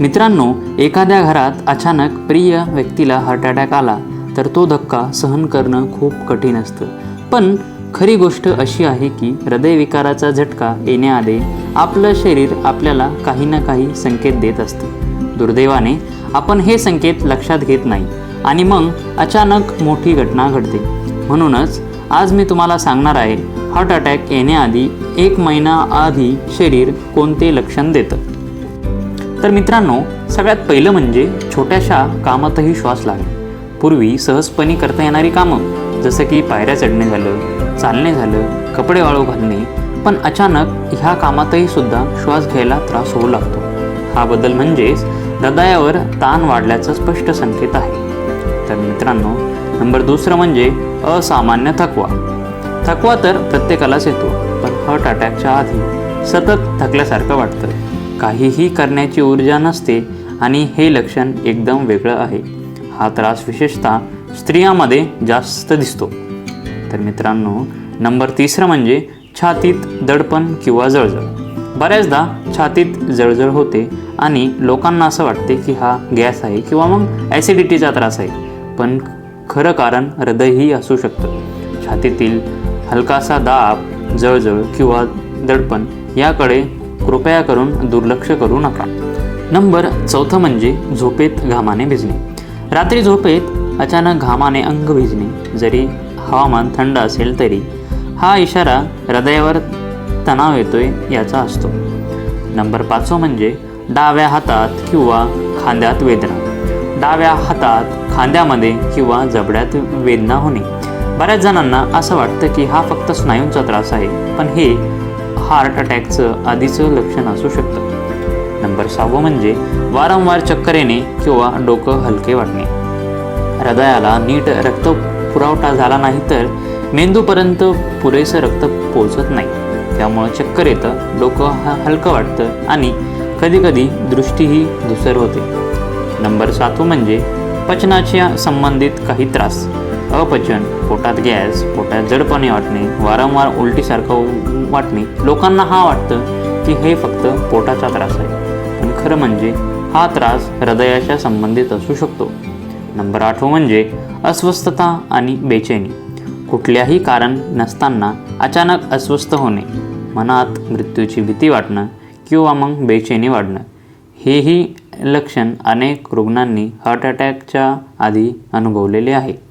मित्रांनो एखाद्या घरात अचानक प्रिय व्यक्तीला हार्ट अटॅक आला तर तो धक्का सहन करणं खूप कठीण असतं. पण खरी गोष्ट अशी आहे की हृदयविकाराचा झटका येण्याआधी आपलं शरीर आपल्याला काही ना काही संकेत देत असतं. दुर्दैवाने आपण हे संकेत लक्षात घेत नाही आणि मग अचानक मोठी घटना घडते. म्हणूनच आज मी तुम्हाला सांगणार आहे हार्ट अटॅक येण्याआधी एक महिना आधी शरीर कोणते लक्षण देतं. तर मित्रांनो सगळ्यात पहिलं म्हणजे छोट्याशा कामातही श्वास लागणे पूर्वी सहजपणे करता येणारी कामं जसं की पायऱ्या चढणे झालं चालणे झालं कपडे वाळू घालणे पण अचानक ह्या कामातही सुद्धा श्वास घ्यायला त्रास होऊ लागतो. हा बदल म्हणजेच हृदयावर ताण वाढल्याचा स्पष्ट संकेत आहे. तर मित्रांनो नंबर दुसरं म्हणजे असामान्य थकवा. थकवा तर प्रत्येकालाच येतो पण हार्ट अटॅकच्या आधी सतत थकल्यासारखं वाटतं. काहीही करण्याची ऊर्जा नसते आणि हे लक्षण एकदम वेगळं आहे. हा त्रास विशेषतः स्त्रियांमध्ये जास्त दिसतो. तर मित्रांनो नंबर तिसरं म्हणजे छातीत दडपण किंवा जळजळ. बऱ्याचदा छातीत जळजळ होते आणि लोकांना असं वाटते की हा गॅस आहे किंवा मग ॲसिडिटीचा त्रास आहे. पण खरं कारण हृदयही असू शकतं. छातीतील हलकासा दाब जळजळ किंवा दडपण याकडे कृपया करून दुर्लक्ष करू नका. नंबर चौथं म्हणजे झोपेत घामाने भिजणे. रात्री झोपेत अचानक घामाने अंग भिजणे. जरी हवामान थंड असेल तरी हा इशारा हृदयावर तणाव येतोय याचा असतो. नंबर पाचवं म्हणजे डाव्या हातात किंवा खांद्यात वेदना. डाव्या हातात खांद्यामध्ये किंवा जबड्यात वेदना होणे. बऱ्याच जणांना असं वाटतं की हा फक्त स्नायूंचा त्रास आहे पण हे हार्ट अटॅकचं आधीचं लक्षण असू शकतं. नंबर सहावं म्हणजे वारंवार चक्कर येणे किंवा डोकं हलके वाटणे. हृदयाला नीट रक्त पुरवठा झाला नाही तर मेंदूपर्यंत पुरेसं रक्त पोचत नाही. त्यामुळं चक्कर येतं डोकं ह हलकं वाटतं आणि कधीकधी दृष्टीही धुसर होते. नंबर सातवं म्हणजे पचनाच्या संबंधित काही त्रास. अपचन पोटात गॅस पोटात जडपणे वाटणे वारंवार उलटीसारखं वाटणे लोकांना हा वाटतं की हे फक्त पोटाचा त्रास आहे. पण खरं म्हणजे हा त्रास हृदयाच्या संबंधित असू शकतो. नंबर आठवं हो म्हणजे अस्वस्थता आणि बेचैनी. कुठल्याही कारण नसताना अचानक अस्वस्थ होणे मनात मृत्यूची भीती वाटणं किंवा मग बेचैनी वाढणं हेही लक्षण अनेक रुग्णांनी हार्ट अटॅकच्या आधी अनुभवलेले आहे.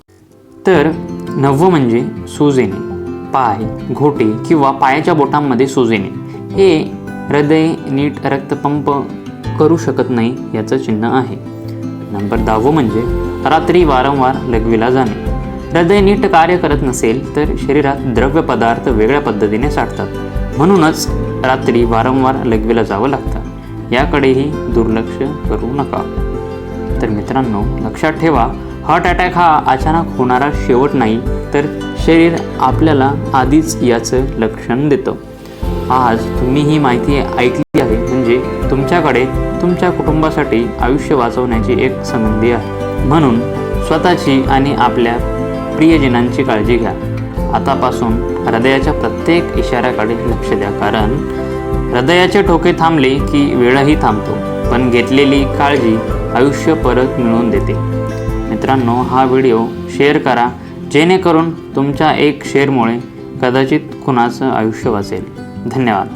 तर नववं म्हणजे सूज येणे पाय घोटे किंवा पायाच्या बोटांमध्ये सूज येणे हे हृदय नीट रक्तपंप करू शकत नाही याचं चिन्ह आहे. नंबर दहावं म्हणजे रात्री वारंवार लघवीला जाणे. हृदय नीट कार्य करत नसेल तर शरीरात द्रव्य पदार्थ वेगळ्या पद्धतीने साठतात. म्हणूनच रात्री वारंवार लघवीला जावं लागतं. याकडेही दुर्लक्ष करू नका. तर मित्रांनो लक्षात ठेवा हार्ट अटॅक हा अचानक होणारा शेवट नाही तर शरीर आपल्याला आधीच याचं लक्षण देतं. आज तुम्ही ही माहिती ऐकली आहे म्हणजे तुमच्याकडे तुमच्या कुटुंबासाठी आयुष्य वाचवण्याची एक संधी आहे. म्हणून स्वतःची आणि आपल्या प्रियजनांची काळजी घ्या. आतापासून हृदयाच्या प्रत्येक इशाऱ्याकडे लक्ष द्या कारण हृदयाचे ठोके थांबले की वेळही थांबतो पण घेतलेली काळजी आयुष्य परत मिळवून देते. मित्रांनो हा व्हिडिओ शेअर करा जेणेकरून तुमच्या एक शेअरमुळे कदाचित कुणाचं आयुष्य वाचेल. धन्यवाद.